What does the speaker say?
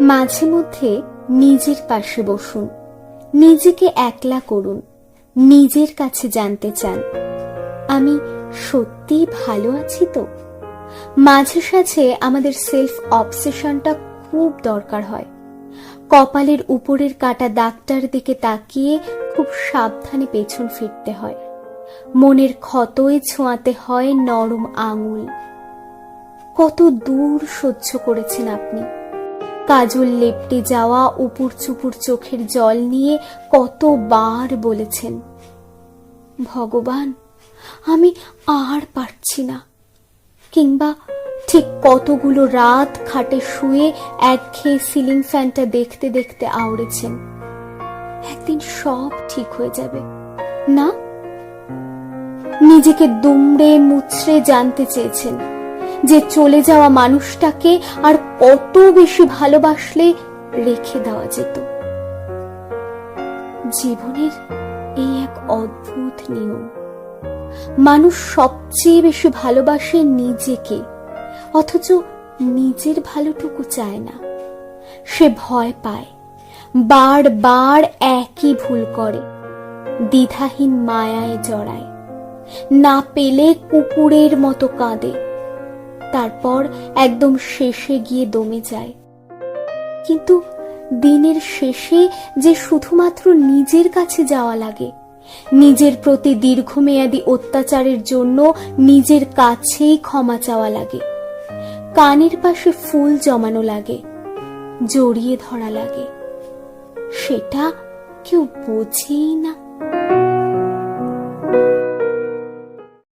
মাঝে মধ্যে নিজের পাশে বসুন। নিজেকে একলা করুন। নিজের কাছে জানতে চান। আমি সত্যিই ভালো আছি তো? মাঝে সাঝে আমাদের সেলফ অবসেশনটা খুব দরকার হয়। কপালের উপরের কাটা দাগটার দিকে তাকিয়ে খুব সাবধানে পেছন ফিরতে হয়। মনের ক্ষতই ছোঁয়াতে হয় নরম আঙুল। কত দূর সহ্য করেছেন আপনি। কাজল লেপটে যাওয়া উপুর চুপুর চোখের জল নিয়ে কতবার বলেছেন, ভগবান, আমি আর পারছি না। কিংবা ঠিক কতগুলো রাত খাটে শুয়ে একঘেয়ে সিলিং ফ্যানটা দেখতে দেখতে আওড়েছেন, একদিন সব ঠিক হয়ে যাবে। না, নিজেকে দুমড়ে মুচড়ে জানতে চেয়েছেন। যে চলে যাওয়া মানুষটাকে আর কত বেশি ভালোবাসলে রেখে দেওয়া যেত। জীবনের এই এক অদ্ভুত নিয়ম। মানুষ সবচেয়ে বেশি ভালোবাসে নিজেকে, অথচ নিজের ভালোটুকু চায় না। সে ভয় পায়, বারবার একই ভুল করে, দ্বিধাহীন মায়ায় জড়ায়, না পেলে কুকুরের মতো কাঁদে। তারপর একদম শেষে গিয়ে দমে যায়। কিন্তু দিনের শেষে যে শুধুমাত্র নিজের কাছে যাওয়া লাগে, নিজের প্রতি দীর্ঘমেয়াদী অত্যাচারের জন্য নিজের কাছেই ক্ষমা চাওয়া লাগে, কানের পাশে ফুল জমানো লাগে, জড়িয়ে ধরা লাগে, সেটা কেউ বোঝেই না।